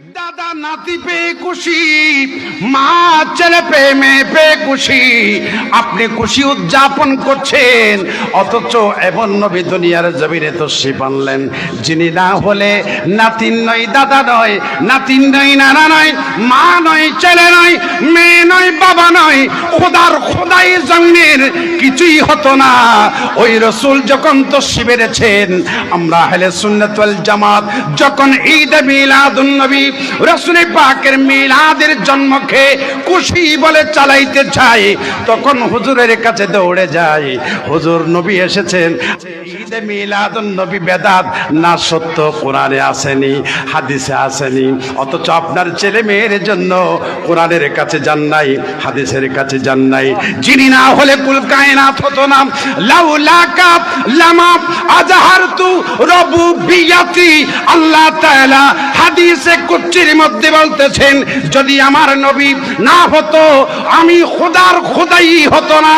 দাদা নাতি পেয়ে খুশি, মা ছেলে পেয়ে মেয়ে পেয়ে খুশি। আপনি খুশি উদযাপন করছেন, অথচ এমন নবী দুনিয়ার জমিনে তো আনলেন যিনি না হলে নাতিন নয়, দাদা নয় নাতিন নয়, নানা নয়, মা নয়, ছেলে নয়, মেয়ে নয়, বাবা নয়, খোদার খোদাই জমিনের কিছুই হতো না। ওই রসুল যখন তো বেড়েছেন আমরা হেলে সুন্নতুল জামাত, যখন ঈদ মিলাদুন রসুল পাকের মিলাদের জন্মকে খুশি বলে চালাইতে চাই তখন হুজুরের কাছে দৌড়ে যায়। হুজুর নবী এসেছেন। ঈদে মিলাদুন নবী বেদাত না সত্য কোরআনে আসেনি, হাদিসে আসেনি, অথচ আপনার ছেলে মেয়ের জন্য কোরআনের কাছে যান নাই, হাদিসের কাছে যান নাই। যিনি না হলে কুল কায়নাত হতো না। লাউলাকা লামা আজহারতু রবুবিয়াতি। আল্লাহ তাআলা হাদিসে কুচ্চির মধ্যে বলতেছেন, যদি আমার নবী না হতো, আমি খোদার খোদাই হতো না।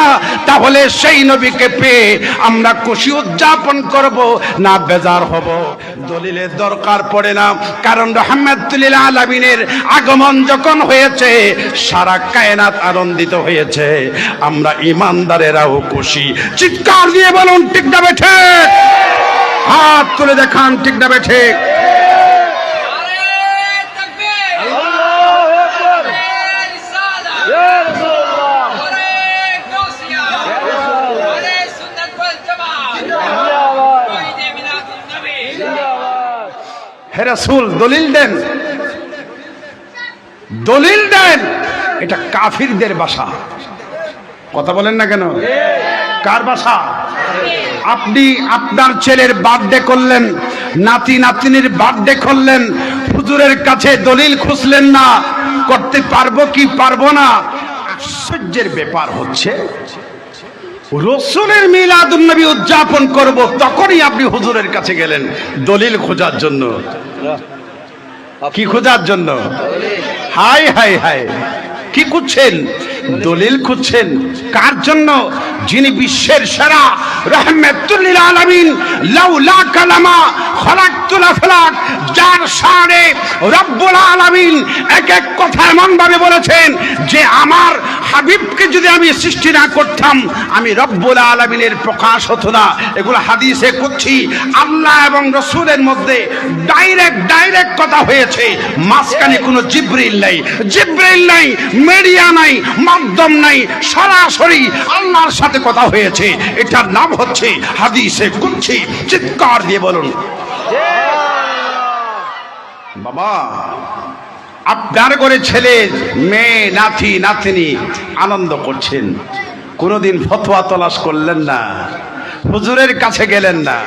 তাহলে সেই নবীকে পেয়ে আমরা খুশি উদযাপন করব, না বেজার হব। দলিলের দরকার পড়ে না, কারণ রহমতুল্লিল আলমিনের আগমন যখন হয়েছে, সারা কায়নাত আনন্দিত হয়েছে। আমরা ইমানদারেরাও খুশি। চিৎকার দিয়ে বলুন, ঠিক না বেঠে হাত তুলে দেখান, ঠিক না বেঠে হে রাসূল, দলিল দেন। দলিল দেন। এটা কাফিরদের বাসা। কথা বলেন না কেন? কার বাসা? আপনি আপনার ছেলের বার্থডে করলেন, নাতি নাতিনির বার্থডে করলেন, হুজুরের কাছে দলিল খুঁজলেন না, করতে পারব কি পারব না? আশ্চর্যের ব্যাপার হচ্ছে রসুলের মিলাদুন্নবী উদযাপন করব, তখনই আপনি হুজুরের কাছে গেলেন। দলিল খোঁজার জন্য। কি খোঁজার জন্য? Hi hi hi. কি খুঁজছেন? দলিল খুঁজছেন। কার জন্য? যিনি বিশ্বের সেরা, রহমতুল্লিল আলামিন, লাউলা কালামা খলাকতুল আফলাক। যার শানে রব্বুল আলামিন এক এক কথা এমন ভাবে বলেছেন যে আমার হাবিবকে যদি আমি সৃষ্টি না করতাম, আমি রব্বুল আলামিনের প্রকাশ হতো না। এগুলো হাদিসে করছি আল্লাহ এবং রসুলের মধ্যে ডাইরেক্ট ডাইরেক্ট কথা হয়েছে। মাঝখানে কোনো জিব্রিল নাই। জিব্রিল নাই, মিডিয়া নাই, মাধ্যম নাই, সরাসরি আল্লাহর সাথে কথা হয়েছে। এটার নাম হচ্ছে হাদিসে করছি চিৎকার দিয়ে বলুন। বাবা আপনার করে ছেলে, মেয়ে, নাতি, নাতিনি আনন্দ করছেন। কোনোদিন ফতোয়া তলাশ করলেন না, হুজুরের কাছে গেলেন না।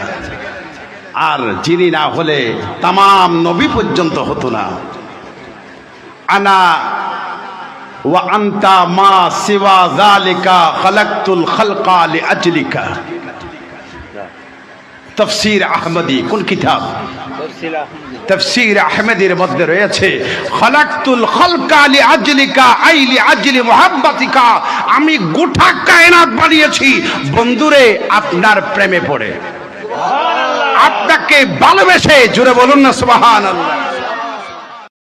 আর যিনি না হলে তামাম নবী পর্যন্ত হতো না। আনা ওয়া আন্তা মা সিওয়া যালিকা খালাকতুল খালকা লিআজলিকা তফসির আহমদি কোন কিতাব? তফসির আহমেদের মধ্যে রয়েছে খলাকতুল খলকা লি আজলিকা আইলি আজলি মুহাব্বাতিকা আমি গোটা কায়নাত বানিয়েছি বন্ধুরে আপনার প্রেমে পড়ে। আপনাকে ভালোবেসে জুড়ে বলুন না সুবহানাল্লাহ।